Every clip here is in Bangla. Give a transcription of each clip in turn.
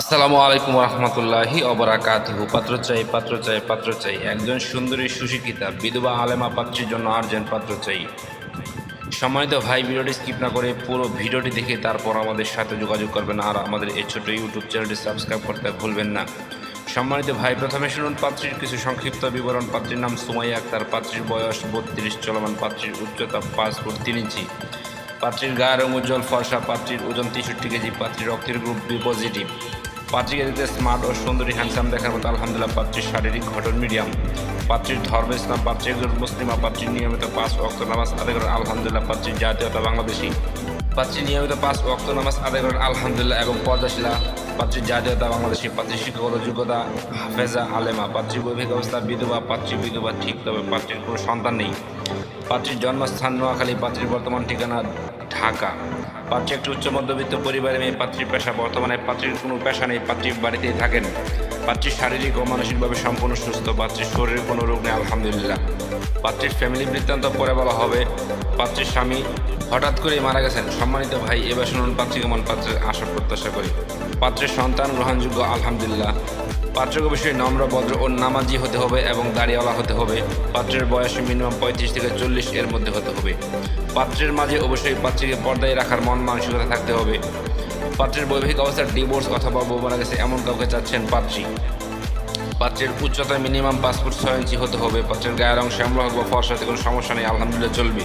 আসসালামু আলাইকুম রহমতুল্লাহি অবরাকাতিহু পাত্র চাই পাত্র চাই পাত্র চাই। একজন সুন্দরী সুশিক্ষিতা, বিধবা আলেমা পাত্রীর জন্য আর্জেন্ট পাত্র চাই। সম্মানিত ভাই, ভিডিওটি স্কিপ না করে পুরো ভিডিওটি দেখে তারপর আমাদের সাথে যোগাযোগ করবেন আর আমাদের এই ছোটো ইউটিউব চ্যানেলটি সাবস্ক্রাইব করতে ভুলবেন না। সম্মানিত ভাই, প্রথমে শুনুন পাত্রীর কিছু সংক্ষিপ্ত বিবরণ। পাত্রীর নাম সুমাইয়া আক্তার, পাত্রীর বয়স বত্রিশ, চলমান পাত্রীর উচ্চতা পাঁচ ফুট তিন ইঞ্চি। পাত্রীর গায়ের উজ্জ্বল ফর্সা, পাত্রীর ওজন তেষট্টি কেজি, পাত্রীর রক্তের গ্রুপ বি পজিটিভ। পাত্রীকে দেখতে স্মার্ট ও সুন্দরী হ্যান্ডসাম দেখার মতো আলহামদুলিল্লাহ পাত্রীর শারীরিক ঘটন মিডিয়াম পাত্রীর ধর্ম ইসলাম, পাত্রী একজন মুসলিমা পাত্রীর নিয়মিত পাঁচ অক্ত নামাজ আদায় করেন, আলহামদুলিল্লাহ পাত্রীর জাতীয়তা বাংলাদেশী। পাত্রী নিয়মিত পাঁচ অক্ত নামাজ আদায় করেন, আলহামদুলিল্লাহ এবং পর্দাশিলা। পাত্রীর জাতীয়তা বাংলাদেশী পাত্রীর শিক্ষাগত যোগ্যতা হাফেজা, আলেমা। পাত্রী বৈবাহিক অবস্থা বিধবা, পাত্রী বিধবা ঠিক, তবে পাত্রীর কোনো সন্তান নেই। পাত্রীর জন্মস্থান নোয়াখালী, পাত্রীর বর্তমান ঠিকানা ঢাকা। পাত্রী একটি উচ্চ মধ্যবিত্ত পরিবারের মেয়ে, পাত্রীর পেশা বর্তমানে পাত্রীর কোনো পেশা নেই, পাত্রী বাড়িতেই থাকেন। পাত্রী শারীরিক ও মানসিকভাবে সম্পূর্ণ সুস্থ, পাত্রীর শরীরে কোনো রোগ নেই, আলহামদুলিল্লাহ। পাত্রীর ফ্যামিলি বৃত্তান্ত পরে বলা হবে, পাত্রীর স্বামী হঠাৎ করেই মারা গেছেন। সম্মানিত ভাই এবার শুনুন পাত্রী কেমন পাত্রের আশা প্রত্যাশা করি। পাত্রের সন্তান গ্রহণযোগ্য, আলহামদুলিল্লাহ। পাত্রকে অবশ্যই নম্র, ভদ্র ও নামাজি হতে হবে এবং দাড়িওয়ালা হতে হবে। পাত্রের বয়স মিনিমাম পঁয়ত্রিশ থেকে চল্লিশ এর মধ্যে হতে হবে। পাত্রের মাঝে অবশ্যই পাত্রীকে পর্দায় রাখার মন মানসিকতা থাকতে হবে। পাত্রের বৈবাহিক অবস্থার ডিভোর্স অথবা বউ মারা গেছে, এমন কাউকে চাচ্ছেন পাত্রী। পাত্রের উচ্চতা মিনিমাম পাসপোর্ট ছয় ইঞ্চি হতে হবে, পাত্রের গায়ের রং শ্যামলা হোক বা ফর্সাতে কোনো সমস্যা নেই, আলহামদুলিল্লাহ চলবে।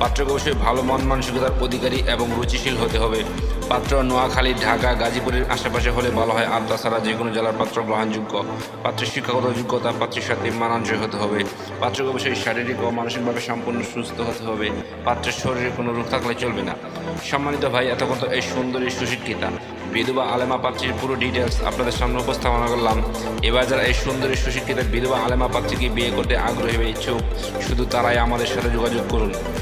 পাত্রকে অবশ্যই ভালো মন মানসিকতার অধিকারী এবং রুচিশীল হতে হবে। পাত্র নোয়াখালী, ঢাকা, গাজীপুরের আশেপাশে হলে ভালো হয় আর তাছাড়া যে কোনো জেলার পাত্র গ্রহণযোগ্য। পাত্রের শিক্ষাগত যোগ্যতা পাত্রের সাথে মানানসই হতে হবে। পাত্রকে অবশ্যই শারীরিক ও মানসিকভাবে সম্পূর্ণ সুস্থ হতে হবে। পাত্রের শরীরে কোনো রোগ থাকলে চলবে না। সম্মানিত ভাই, এতক্ষণ তো এই সুন্দরী সুশিক্ষিতা। বিধবা আলেমা পাত্রীর পুরো ডিটেলস আপনাদের সামনে উপস্থাপনা করলাম। এবার যারা এই সুন্দরী সুশিক্ষিত বিধবা আলেমা পাত্রীকে বিয়ে করতে আগ্রহী ইচ্ছুক, শুধু তারাই আমাদের সাথে যোগাযোগ করুন।